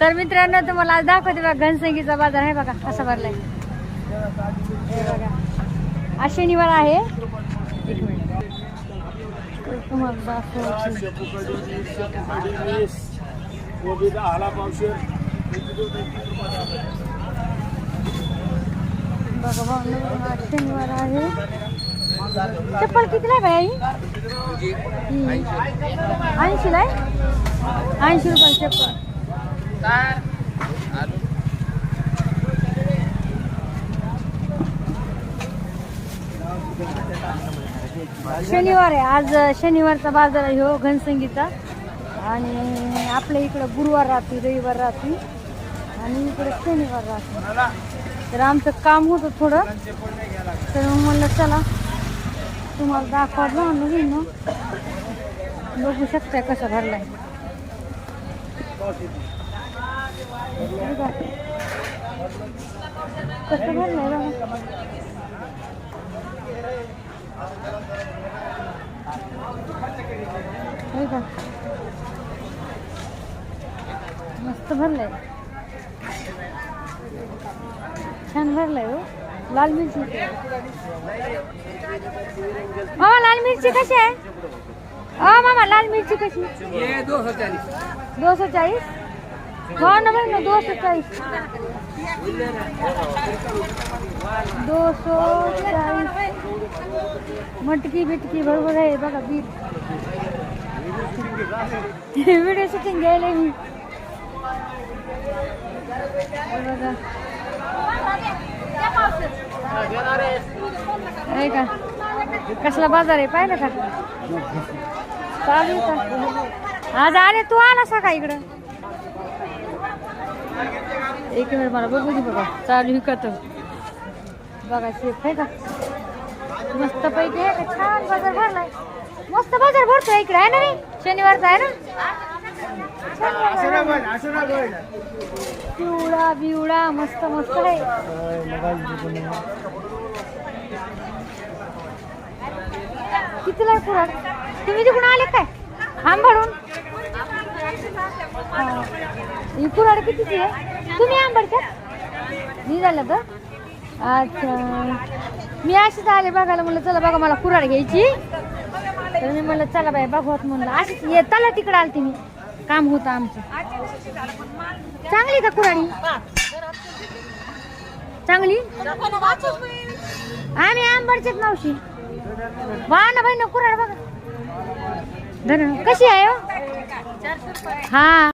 तर मित्रांनो तुम्हाला आज दाखवते बघा घनसंगीचा बाजार आहे बघा कसा भरलाय. हे बघा आज शनिवार आहे. एक मिनिट बघा भावना आज शनिवार आहे. चप्पल कितीला आहे बाई? ऐंशीला आहे? ऐंशी रुपये चप्पल. शनिवार आहे. आज शनिवारचा बाजार आहे हो घनसंगीचा. आणि आपल्या इकडं गुरुवार राहते रविवार राहते आणि इकडे शनिवार राहते तर आमचं काम होतं थोडं. तर मग म्हणलं चला तुम्हाला दाखवा ना बघू शकताय कसं भरलाय. हे बघा. कसं भरलंय? बघा हे का मस्त भरलंय. छान भरलंय हो लाल मिरची मामा लाल मिरची कशी आहे? अ मामा लाल मिरची कशी ये दो सौ चालीस दो सौ चाळीस? हो ना भाई ना दो सौ चालीस दो सौ चालीस मटकी बिटकी बरोबर आहे बघा बीट. व्हिडिओ शूटिंग घ्यायला मी. बघा. आहे का? कसला बाजार आहे पाहिलं का? चालू का? आज आले तू आला का इकडं. एक मिनिट मला बघू दे बघा चालू आहे का तो? बघा शेफ आहे का? मस्त पैकी आहे का? छान बाजार भरलाय. मस्त बाजार भरतोय इकडे आहे ना रे? शनिवारचा आहे ना. पिवळा बिवळा मस्त मस्त आहे. कितीला तुम्ही तिकडून आले काय? आंबाडून हा. ही. कुराड कितीची आहे? तुम्ही आंबड का? मी झालं तर अच्छा. मी अशीच आले बघायला म्हणलं चला बघा मला कुराड घ्यायची. तर मी म्हणलं चला बाई बघवत म्हणलं. अशीच ये चला तिकडे आलते मी. काम होतं आमचं. चांगली का कुराडी चांगली? आम्ही आंबडचेच मावशी. वा ना बाई ना कुराड बघा. धर कशी आहे हो? हा।